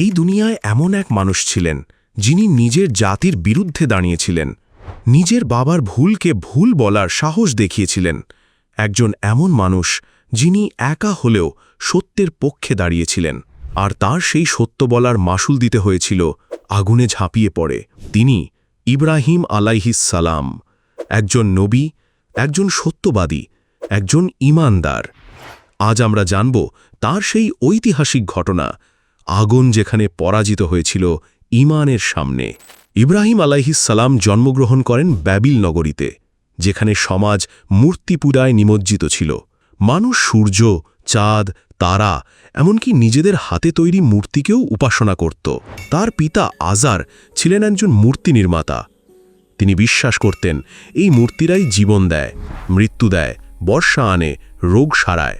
এই দুনিয়ায় এমন এক মানুষ ছিলেন, যিনি নিজের জাতির বিরুদ্ধে দাঁড়িয়েছিলেন, নিজের বাবার ভুলকে ভুল বলার সাহস দেখিয়েছিলেন, একজন এমন মানুষ যিনি একা হলেও সত্যের পক্ষে দাঁড়িয়েছিলেন, আর তার সেই সত্য বলার মাসুল দিতে হয়েছিল, আগুনে ঝাঁপিয়ে পড়ে। তিনি ইব্রাহিম সালাম, একজন নবী, একজন সত্যবাদী, একজন ইমানদার আজ আমরা জানব তার সেই ঐতিহাসিক ঘটনা আগুন যেখানে পরাজিত হয়েছিল ইমানের সামনে। ইব্রাহিম সালাম জন্মগ্রহণ করেন ব্যাবিল নগরীতে, যেখানে সমাজ মূর্তিপূজায় নিমজ্জিত ছিল। মানুষ সূর্য, চাঁদ, তারা, এমনকি নিজেদের হাতে তৈরি মূর্তিকেও উপাসনা করত। তার পিতা আজার ছিলেন একজন মূর্তি নির্মাতা। তিনি বিশ্বাস করতেন, এই মূর্তিরাই জীবন দেয়, মৃত্যু দেয়, বর্ষা আনে, রোগ সারায়।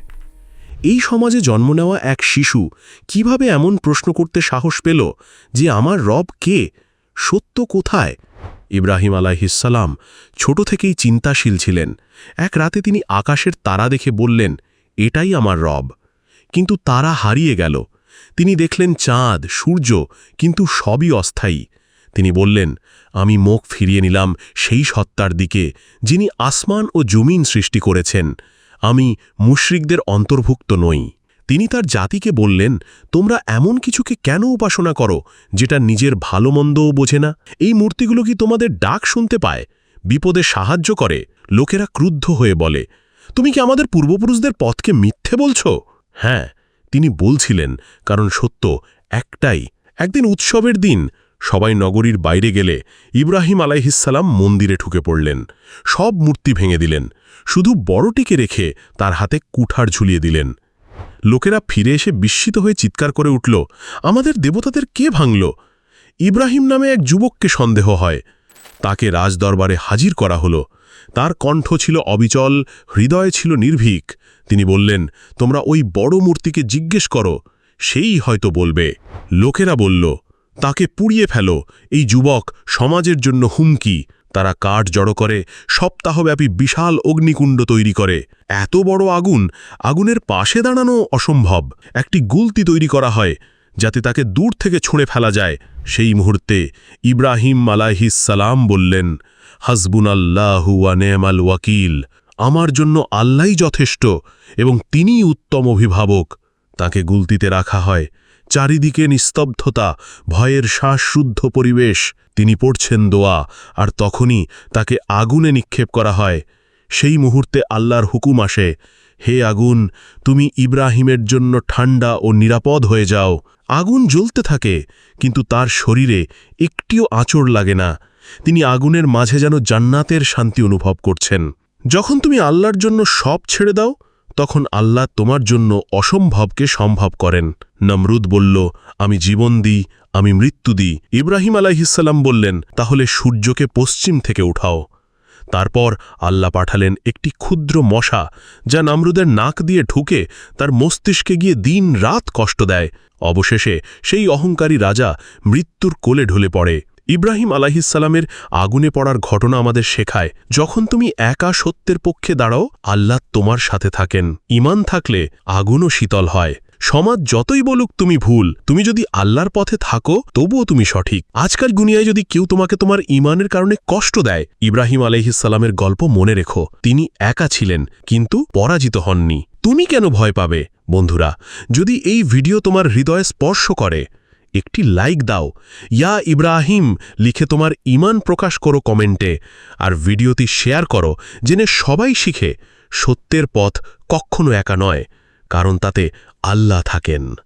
এই সমাজে জন্ম নেওয়া এক শিশু কীভাবে এমন প্রশ্ন করতে সাহস পেল যে আমার রব কে? সত্য কোথায়? ইব্রাহিম আলাইহিসাল্লাম ছোট থেকেই চিন্তাশীল ছিলেন। এক রাতে তিনি আকাশের তারা দেখে বললেন, এটাই আমার রব। কিন্তু তারা হারিয়ে গেল। তিনি দেখলেন চাঁদ, সূর্য, কিন্তু সবই অস্থায়ী। তিনি বললেন, আমি মুখ ফিরিয়ে নিলাম সেই সত্তার দিকে যিনি আসমান ও জমিন সৃষ্টি করেছেন। আমি মুশরিকদের অন্তর্ভুক্ত নই। তিনি তার জাতিকে বললেন, তোমরা এমন কিছুকে কেন উপাসনা করো, যেটা নিজের ভালো মন্দও বোঝে না? এই মূর্তিগুলো কি তোমাদের ডাক শুনতে পায়? বিপদে সাহায্য করে, লোকেরা ক্রুদ্ধ হয়ে বলে। তুমি কি আমাদের পূর্বপুরুষদের পথকে মিথ্যে বলছো? হ্যাঁ তিনি বলছিলেন, কারণ সত্য একটাই, একদিন উৎসবের দিন সবাই নগরীর বাইরে গেলে ইব্রাহিম আলাইহিসাল্লাম মন্দিরে ঢুকে পড়লেন। সব মূর্তি ভেঙে দিলেন। শুধু বড়টিকে রেখে তার হাতে কুঠার ঝুলিয়ে দিলেন। লোকেরা ফিরে এসে বিস্মিত হয়ে চিৎকার করে উঠল, আমাদের দেবতাদের কে ভাঙল? ইব্রাহিম নামে এক যুবককে সন্দেহ হয়। তাকে রাজদরবারে হাজির করা হল। তার কণ্ঠ ছিল অবিচল, হৃদয় ছিল নির্ভীক। তিনি বললেন, তোমরা ওই বড় মূর্তিকে জিজ্ঞেস করো, সেই হয়তো বলবে। লোকেরা বলল তাকে পুড়িয়ে ফেলো। এই যুবক সমাজের জন্য হুমকি। তারা কাঠ জড়ো করে, সপ্তাহব্যাপী বিশাল অগ্নিকুণ্ড তৈরি করে। এত বড় আগুন, আগুনের পাশে দাঁড়ানো অসম্ভব। একটি গুলতি তৈরি করা হয়, যাতে তাকে দূর থেকে ছুঁড়ে ফেলা যায়। সেই মুহূর্তে ইব্রাহিম সালাম বললেন হাসবুন আল্লাহু আনেমাল ওয়াকিল, আমার জন্য আল্লাহই যথেষ্ট এবং তিনিই উত্তম অভিভাবক। তাকে গুলতিতে রাখা হয়। চারিদিকে নিস্তব্ধতা, ভয়ের শ্বাসশুদ্ধ পরিবেশ। তিনি পড়ছেন দোয়া, আর তখনই তাকে আগুনে নিক্ষেপ করা হয়। সেই মুহূর্তে আল্লাহর হুকুম আসে, হে আগুন, তুমি ইব্রাহিমের জন্য ঠান্ডা ও নিরাপদ হয়ে যাও। আগুন জ্বলতে থাকে, কিন্তু তার শরীরে একটিও আঁচড় লাগে না। তিনি আগুনের মাঝে যেন জান্নাতের শান্তি অনুভব করছেন। যখন তুমি আল্লাহর জন্য সব ছেড়ে দাও, তখন আল্লাহ তোমার জন্য অসম্ভবকে সম্ভব করেন। নমরুদ বলল, আমি জীবন দিই, আমি মৃত্যু দিই। ইব্রাহিম আলাইহিসাল্লাম বললেন, তাহলে সূর্যকে পশ্চিম থেকে উঠাও। তারপর আল্লাহ পাঠালেন একটি ক্ষুদ্র মশা, যা নামরুদের নাক দিয়ে ঢুকে তার মস্তিষ্কে গিয়ে দিন রাত কষ্ট দেয়। অবশেষে সেই অহংকারী রাজা মৃত্যুর কোলে ঢলে পড়ে। ইব্রাহিম আলাহিসাল্লামের আগুনে পড়ার ঘটনা আমাদের শেখায়, যখন তুমি একা সত্যের পক্ষে দাঁড়াও, আল্লাহ তোমার সাথে থাকেন। ইমান থাকলে আগুনও শীতল হয়। সমাজ যতই বলুক তুমি ভুল, তুমি যদি আল্লাহর পথে থাকো, তবুও তুমি সঠিক। আজকাল গুনিয়ায় যদি কেউ তোমাকে তোমার ইমানের কারণে কষ্ট দেয়, ইব্রাহিম আলহিসাল্লামের গল্প মনে রেখো। তিনি একা ছিলেন, কিন্তু পরাজিত হননি। তুমি কেন ভয় পাবে? বন্ধুরা, যদি এই ভিডিও তোমার হৃদয়ে স্পর্শ করে, একটি লাইক দাও। ইয়া ইব্রাহিম, লিখে তোমার ইমান প্রকাশ করো কমেন্টে। আর ভিডিওটি শেয়ার করো, জেনে সবাই শিখে, সত্যের পথ কখনো একা নয়। কারণ তাতে আল্লাহ থাকেন।